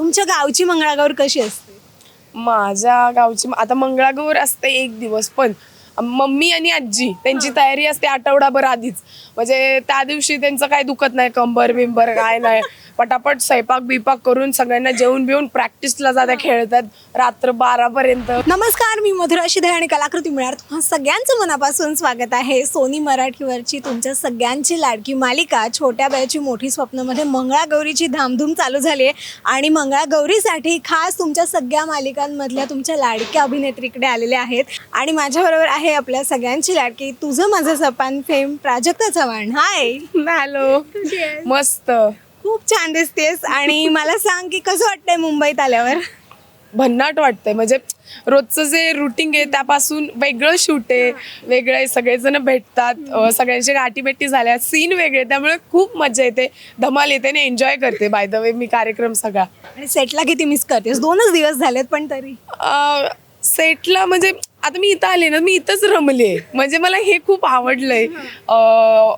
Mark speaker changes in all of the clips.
Speaker 1: तुमच्या गावची मंगळागौर कशी असते?
Speaker 2: माझ्या गावची आता मंगळागौर असते एक दिवस पण मम्मी आणि आजी त्यांची तयारी असते आठवडाभर आधीच. म्हणजे त्या दिवशी त्यांचं काय दुखत नाही कंबर बिंबर काय नाही. पटापट स्वयंपाक बिपाक करून सगळ्यांना जेवण बिवून प्रॅक्टिसला जात्या खेळतात रात्र बारापर्यंत.
Speaker 1: नमस्कार मी मधुरा शिधे आणि कलाकृती मिळणार. तुम्हा सगळ्यांचं मनापासून स्वागत आहे सोनी मराठीवरची तुमच्या सगळ्यांची लाडकी मालिका छोट्या बायाची मोठी स्वप्नमध्ये मंगळागौरीची धामधूम चालू झाली आहे. आणि मंगळागौरीसाठी खास तुमच्या सगळ्या मालिकांमधल्या तुमच्या लाडक्या अभिनेत्रीकडे आलेले आहेत. आणि माझ्याबरोबर आहे आपल्या सगळ्यांची लाडकी Tujha Majha Sapan fame Prajakta Chavan. Hi
Speaker 2: hello मस्त.
Speaker 1: खूप छान दिसतेस. आणि मला सांग की कसं वाटतंय मुंबईत आल्यावर?
Speaker 2: भन्नाट वाटतंय. म्हणजे रोजचं जे रुटीन आहे त्यापासून वेगळं शूट आहे. वेगळं आहे सगळेजण भेटतात. अं, सगळ्यांची गाठी भेटी झाल्या. सीन वेगळे. त्यामुळे खूप मजा येते. धमाल येते आणि एन्जॉय करते. बाय द वे मी कार्यक्रम सगळा.
Speaker 1: आणि सेटला किती मिस करतेस? दोनच दिवस झालेत पण तरी.
Speaker 2: सेटला म्हणजे आता मी इथं आले ना मी इथंच रमले. म्हणजे मला हे खूप आवडलंय.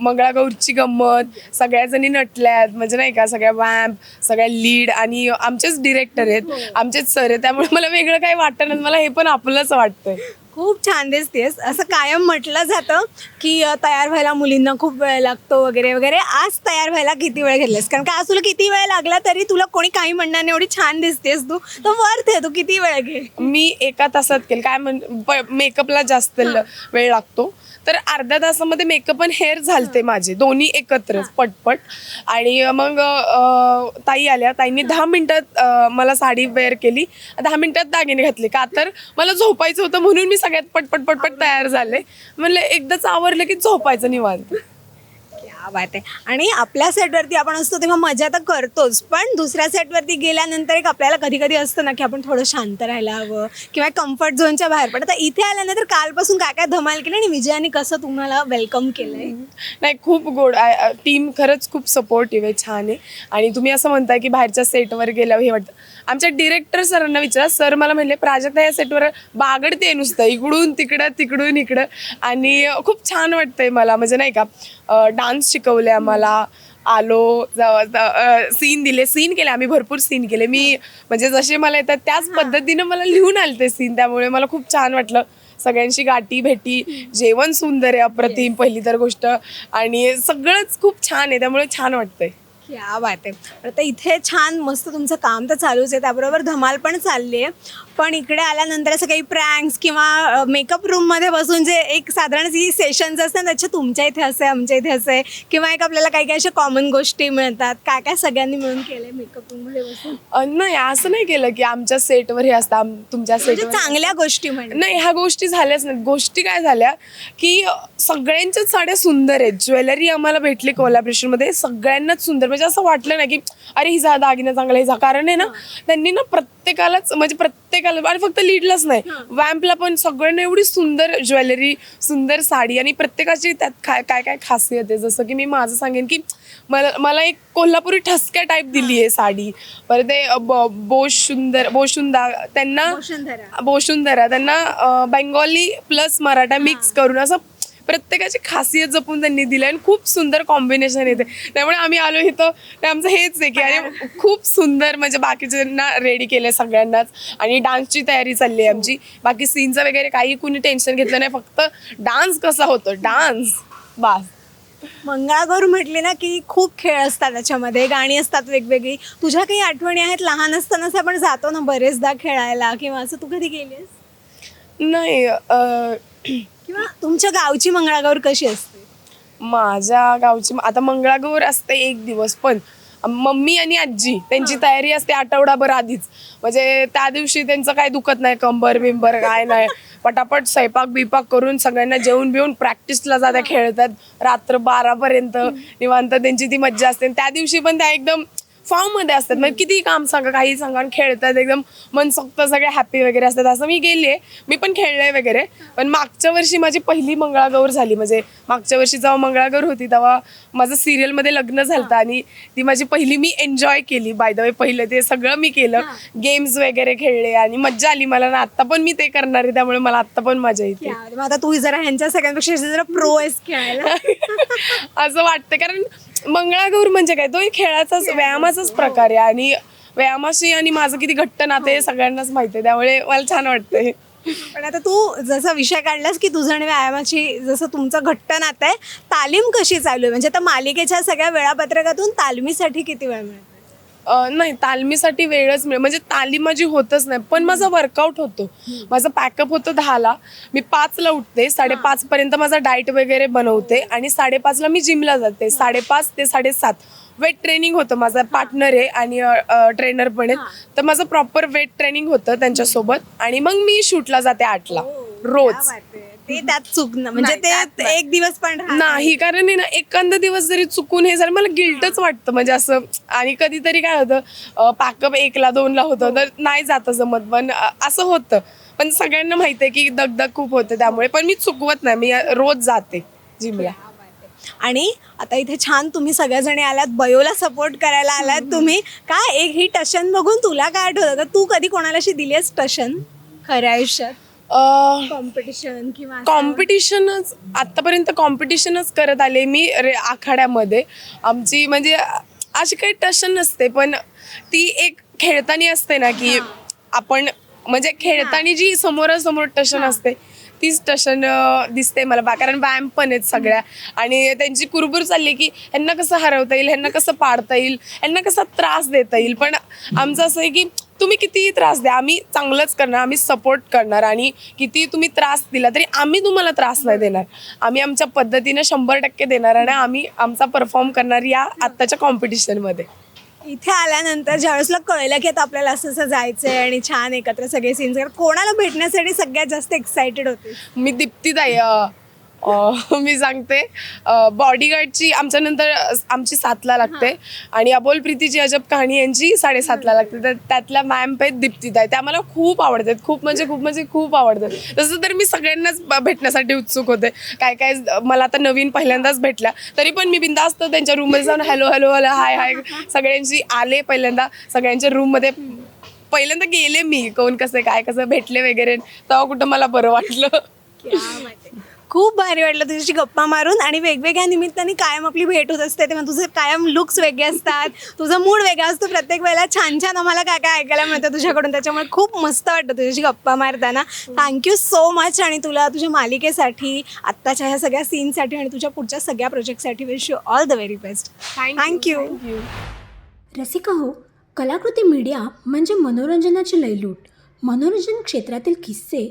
Speaker 2: मंगळागौरची गंमत सगळ्या जणी नटल्यात म्हणजे नाही का सगळ्या वॅम्प सगळ्या लीड आणि आमचेच डिरेक्टर आहेत आमचेच सर आहेत त्यामुळे मला वेगळं काही वाटत नाही मला हे पण आपलंच वाटतंय.
Speaker 1: खूप छान दिसतेस. असं कायम म्हटलं जातं की तयार व्हायला मुलींना खूप वेळ लागतो वगैरे वगैरे. आज तयार व्हायला किती वेळ घेतलेस? कारण का आज तुला किती वेळ लागला तरी तुला कोणी काही म्हणणार नाही एवढी छान दिसतेस तू. तर वर्थ आहे तू किती वेळ घे.
Speaker 2: मी एका तासात केलं. काय म्हण मेकअपला जास्त वेळ लागतो. तर अर्ध्या तासामध्ये मेकअप आणि हेअर झालते माझे. दोन्ही एकत्रच पटपट. आणि मग ताई आल्या. ताईंनी दहा मिनिटात मला साडी वेअर केली. दहा मिनिटात दागिने घातले. का तर मला झोपायचं होतं म्हणून मी सगळ्यात पटपट पटपट तयार झाले. म्हणलं एकदाच आवरलं की झोपायचं निवांत.
Speaker 1: क्या बात आहे आणि आपल्या सेटवरती आपण असतो तेव्हा मजा तर करतोच पण दुसऱ्या सेटवरती गेल्यानंतर एक आपल्याला कधी कधी असतं ना की आपण थोडं शांत राहायला हवं किंवा कम्फर्ट झोनच्या बाहेर पण आता इथे आल्यानंतर कालपासून काय काय धमाल केली आणि विजयाने कसं तुम्हाला वेलकम केलंय?
Speaker 2: नाही खूप गोड. टीम खरंच खूप सपोर्टिव्ह आहे छान आहे. आणि तुम्ही असं म्हणताय की बाहेरच्या सेटवर गेल्यावर हे वाटतं. आमच्या डिरेक्टर सरांना विचारा. सर मला म्हणले प्राजक्ता या सेटवर बागडते नुसतं. इकडून तिकडं तिकडून इकडं. आणि खूप छान वाटतंय मला. म्हणजे नाही का डान्स शिकवले आम्हाला. आलो सीन दिले. सीन केले आम्ही भरपूर सीन केले. मी म्हणजे जसे मला येतात त्याच पद्धतीनं मला लिहून आले ते सीन त्यामुळे मला खूप छान वाटलं. सगळ्यांशी गाठी भेटी. जेवण सुंदर आहे अप्रतिम पहिली तर गोष्ट. आणि सगळंच खूप छान आहे. त्यामुळे छान वाटतंय.
Speaker 1: क्या बात आहे आता इथे छान मस्त तुमचं काम तर चालूच आहे. त्याबरोबर धमाल पण चालली आहे. पण इकडे आल्यानंतर असं काही प्रँक्स किंवा मेकअप रूममध्ये बसून जे एक साधारण जी सेशन्स असतात त्याच्या तुमच्या इथे असं आहे आमच्या इथे असं आहे किंवा एक आपल्याला काही काही अशा कॉमन गोष्टी मिळतात. काय काय सगळ्यांनी मिळून केलंय मेकअप रूममध्ये बसून?
Speaker 2: नाही असं नाही केलं की आमच्या सेटवर हे असतं तुमच्या
Speaker 1: म्हणजे
Speaker 2: सेटवर.
Speaker 1: चांगल्या गोष्टी म्हणजे.
Speaker 2: नाही ह्या गोष्टी झाल्याच नाही गोष्टी काय झाल्या की सगळ्यांच्याच साड्या सुंदर आहेत. ज्वेलरी आम्हाला भेटली कोलॅबरेशनमध्ये. सगळ्यांनाच सुंदर. म्हणजे असं वाटलं ना की अरे हिचा दागिना चांगला हिचा कारण आहे ना त्यांनी ना प्रत्येकालाच म्हणजे प्रत्येकाला आणि फक्त लीडलाच नाही. वॅम्पला पण सगळ्यांना एवढी सुंदर ज्वेलरी सुंदर साडी आणि प्रत्येकाची त्यात काय काय काय खासियत आहे? जसं की मी माझं सांगेन की मला मला एक कोल्हापुरी ठसक्या टाईप दिली आहे साडी. परत ते बोशुंदर बोशुंदा त्यांना. बोशुंधरा. त्यांना बेंगॉली प्लस मराठा मिक्स करून असं प्रत्येकाची खासियत जपून त्यांनी दिली आणि खूप सुंदर कॉम्बिनेशन येते त्यामुळे आम्ही आलो इथं ते आमचं हेच आहे की आणि खूप सुंदर म्हणजे बाकीच्यांना रेडी केलं सगळ्यांनाच. आणि डान्सची तयारी चालली आहे आमची. बाकी सीनचं वगैरे काही कुणी टेन्शन घेतलं नाही फक्त डान्स कसा होतो? डान्स. बास.
Speaker 1: मंगळागौर म्हटले ना की खूप खेळ असतात त्याच्यामध्ये गाणी असतात वेगवेगळी. तुझ्या काही आठवणी आहेत? लहान असतानाच आपण जातो ना बरेचदा खेळायला किंवा असं तू कधी गेलीस
Speaker 2: नाही
Speaker 1: किंवा तुमच्या गावची मंगळागौर कशी असते?
Speaker 2: माझ्या गावची आता मंगळागौर असते एक दिवस पण मम्मी आणि आजी त्यांची तयारी असते आठवडाभर आधीच. म्हणजे त्या दिवशी त्यांचं काय दुखत नाही कंबर बिंबर काय नाही. पटापट स्वयंपाक बिपाक करून सगळ्यांना जेवण बिवून प्रॅक्टिसला जात्या खेळतात. रात्र बारापर्यंत निवांत त्यांची ती मज्जा असते. त्या दिवशी पण त्या एकदम फॉर्ममध्ये असतात. म्हणजे किती काम सांगा काही सांगा आणि खेळतात एकदम मनसोक्त सगळे हॅपी वगैरे असतात. असं मी गेले मी पण खेळले वगैरे. पण मागच्या वर्षी माझी पहिली मंगळागौर झाली. म्हणजे मागच्या वर्षी जेव्हा मंगळागौर होती तेव्हा माझं सिरियलमध्ये लग्न झालं आणि ती माझी पहिली मी एन्जॉय केली. बाय द वे पहिलं ते सगळं मी केलं. गेम्स वगैरे खेळले आणि मज्जा आली मला. ना आता पण मी ते करणार आहे. त्यामुळे मला आता पण मजा येते.
Speaker 1: आता तू जरा ह्यांच्या सगळ्यांपेक्षा जरा प्रो आहेस खेळायला.
Speaker 2: असं वाटतं. कारण मंगळागौर म्हणजे काय? तो खेळाचाच व्यायामाचाच प्रकार आहे आणि व्यायामाशी आणि माझं किती घट्ट नाते हे सगळ्यांनाच माहिती आहे त्यामुळे मला छान वाटतंय.
Speaker 1: पण आता तू जसा विषय काढलास की तुझं आणि व्यायामाची जसं तुमचं घट्ट नातं आहे तालीम कशी चालू आहे? म्हणजे आता मालिकेच्या सगळ्या वेळापत्रकातून तालमीसाठी किती वेळ मिळतो?
Speaker 2: अ, नाही तालमीसाठी वेळच मिळेल म्हणजे तालीम माझी होतच नाही पण माझा वर्कआउट होतो. माझं पॅकअप होतं दहाला. मी पाचला उठते साडेपाच पर्यंत माझा डाएट वगैरे बनवते आणि साडेपाचला मी जिमला जाते साडेपाच ते साडेसात. वेट ट्रेनिंग होतं माझा पार्टनर आहे आणि ट्रेनर पण आहेत. तर माझं प्रॉपर वेट ट्रेनिंग होतं त्यांच्यासोबत आणि मग मी शूटला जाते आठला रोज.
Speaker 1: ते त्यात चुकणं म्हणजे
Speaker 2: नाही, त्यात
Speaker 1: ते
Speaker 2: नाही.
Speaker 1: एक दिवस पण
Speaker 2: नाही. कारण आहे ना एखादा दिवस जरी चुकून हे झालं मला गिल्टच वाटतं. म्हणजे असं आणि कधीतरी काय होतं पॅकअप एकला दोनला होतं तर नाही जातं जमत. पण अ, असं होतं. पण सगळ्यांना माहिती आहे की दगदग खूप होते त्यामुळे. पण मी चुकवत नाही मी रोज जाते जिमला.
Speaker 1: आणि आता इथे छान तुम्ही सगळ्याजणी आलात बयोला सपोर्ट करायला आलात. तुम्ही काय एक ही टशन बघून तुला काय आठवतं? तर तू कधी कोणाला अशी दिली आहेस टशन? खऱ्या आयुष्यात. कॉम्पिटिशन किंवा?
Speaker 2: कॉम्पिटिशनच आतापर्यंत कॉम्पिटिशनच करत आले मी रे आखाड्यामध्ये. आमची म्हणजे अशी काही टशन नसते पण ती एक खेळताना असते ना की आपण म्हणजे खेळताना जी समोरासमोर टशन असते तीच टशन दिसते मला बा कारण व्यायाम पण आहेत सगळ्या. आणि त्यांची कुरबुर चालली की ह्यांना कसं हरवता येईल ह्यांना कसं पाडता येईल ह्यांना कसा त्रास देता येईल. पण आमचं असं आहे की तुम्ही कितीही त्रास द्या आम्ही चांगलंच करणार आम्ही सपोर्ट करणार आणि किती तुम्ही त्रास दिला तरी आम्ही तुम्हाला त्रास नाही देणार. आम्ही आमच्या पद्धतीने शंभर टक्के देणार आणि आम्ही आमचा परफॉर्म करणार या आत्ताच्या कॉम्पिटिशनमध्ये
Speaker 1: इथे आल्यानंतर ज्यावेळेस तुला कळलं की आता आपल्याला असं असं जायचंय आणि छान एकत्र सगळे सीन्स कोणाला भेटण्यासाठी सगळ्यात जास्त एक्साइटेड होते.
Speaker 2: मी अ, मी सांगते. बॉडीगार्डची आमच्या नंतर आमची सातला लागते. आणि अबोल प्रीतीची अजब कहाणी यांची साडेसातला लागते. तर त्यातल्या मॅम आहेत दीप्तीताई त्या मला खूप आवडतात. खूप म्हणजे खूप म्हणजे खूप आवडतात. तसं तर मी सगळ्यांनाच भेटण्यासाठी उत्सुक होते. काय काय मला आता नवीन पहिल्यांदाच भेटल्या तरी पण मी बिंदास्त त्यांच्या रूममध्ये जाऊन hello hello hello hi hi सगळ्यांशी आले पहिल्यांदा. सगळ्यांच्या रूममध्ये पहिल्यांदा गेले मी. कोण कसं काय कसं भेटले वगैरे. तेव्हा कुठं मला बरं वाटलं.
Speaker 1: खूप भारी वाटलं तुझ्याशी गप्पा मारून आणि वेगवेगळ्या निमित्ताने कायम आपली भेट होत असते तेव्हा तुझे कायम लुक्स वेगळे असतात तुझा मूड वेगळा असतो. प्रत्येक वेळेला छान छान आम्हाला काय काय ऐकायला मिळतं तुझ्याकडून. त्याच्यामुळे खूप मस्त वाटतं तुझ्याशी गप्पा मारताना. थँक्यू सो मच आणि तुला तुझ्या मालिकेसाठी आत्ताच्या ह्या सगळ्या सीनसाठी आणि तुझ्या पुढच्या सगळ्या प्रोजेक्टसाठी wish you all the very best thank you
Speaker 3: Rasika हो कलाकृती मीडिया म्हणजे मनोरंजनाची लयलूट. मनोरंजन क्षेत्रातील किस्से